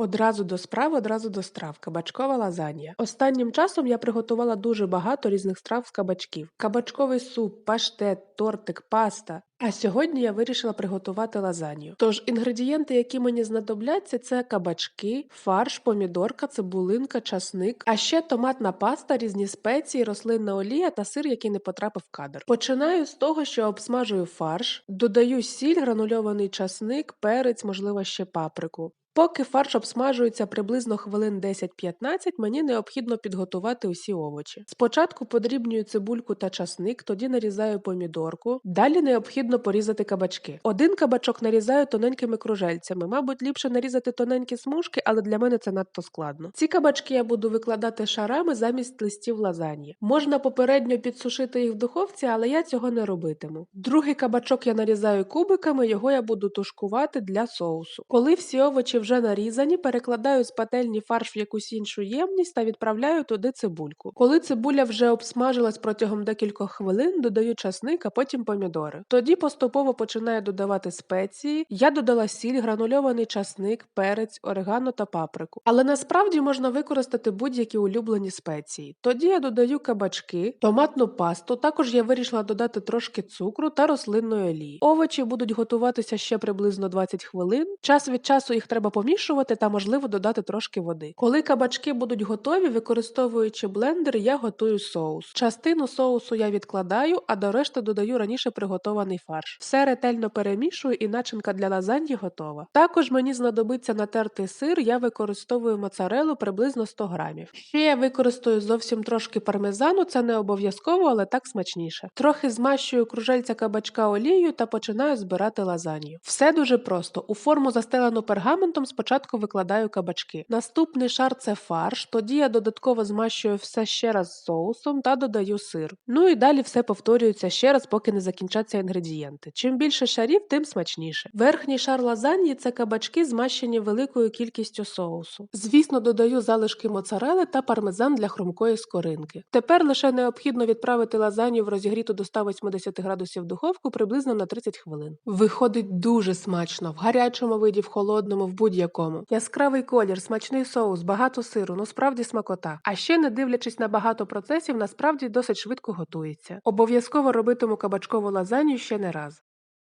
Одразу до справ, одразу до страв. Кабачкова лазанья. Останнім часом я приготувала дуже багато різних страв з кабачків: кабачковий суп, паштет, тортик, паста. А сьогодні я вирішила приготувати лазанью. Тож інгредієнти, які мені знадобляться, це кабачки, фарш, помідорка, цибулинка, часник, а ще томатна паста, різні спеції, рослинна олія та сир, який не потрапив в кадр. Починаю з того, що обсмажую фарш, додаю сіль, гранульований часник, перець, можливо, ще паприку. Поки фарш обсмажується приблизно хвилин 10-15, мені необхідно підготувати усі овочі. Спочатку подрібнюю цибульку та часник, тоді нарізаю помідорку. Далі необхідно порізати кабачки. Один кабачок нарізаю тоненькими кружельцями. Мабуть, ліпше нарізати тоненькі смужки, але для мене це надто складно. Ці кабачки я буду викладати шарами замість листів лазаньї. Можна попередньо підсушити їх в духовці, але я цього не робитиму. Другий кабачок я нарізаю кубиками, його я буду тушкувати для соусу. Коли всі овочі вже нарізані, перекладаю з пательні фарш в якусь іншу ємність та відправляю туди цибульку. Коли цибуля вже обсмажилась протягом декількох хвилин, додаю часник, а потім помідори. Тоді поступово починаю додавати спеції. Я додала сіль, гранульований часник, перець, орегано та паприку. Але насправді можна використати будь-які улюблені спеції. Тоді я додаю кабачки, томатну пасту. Також я вирішила додати трошки цукру та рослинної олії. Овочі будуть готуватися ще приблизно 20 хвилин. Час від часу їх треба помішувати та, можливо, додати трошки води. Коли кабачки будуть готові, використовуючи блендер, я готую соус. Частину соусу я відкладаю, а до решти додаю раніше приготований фарш. Все ретельно перемішую і начинка для лазаньї готова. Також мені знадобиться натертий сир, я використовую моцарелу приблизно 100 грамів. Ще я використаю зовсім трошки пармезану, це не обов'язково, але так смачніше. Трохи змащую кружельця кабачка олією та починаю збирати лазанью. Все дуже просто. У форму застелену пергаментом спочатку викладаю кабачки. Наступний шар це фарш, тоді я додатково змащую все ще раз соусом та додаю сир. Ну і далі все повторюється ще раз, поки не закінчаться інгредієнти. Чим більше шарів, тим смачніше. Верхній шар лазаньї це кабачки, змащені великою кількістю соусу. Звісно, додаю залишки моцарели та пармезан для хрумкої скоринки. Тепер лише необхідно відправити лазанью в розігріту до 180 градусів духовку приблизно на 30 хвилин. Виходить дуже смачно, в гарячому виді, в холодному, в будь-якому. Яскравий колір, смачний соус, багато сиру, ну справді смакота. А ще, не дивлячись на багато процесів, насправді досить швидко готується. Обов'язково робитиму кабачкову лазанью ще не раз.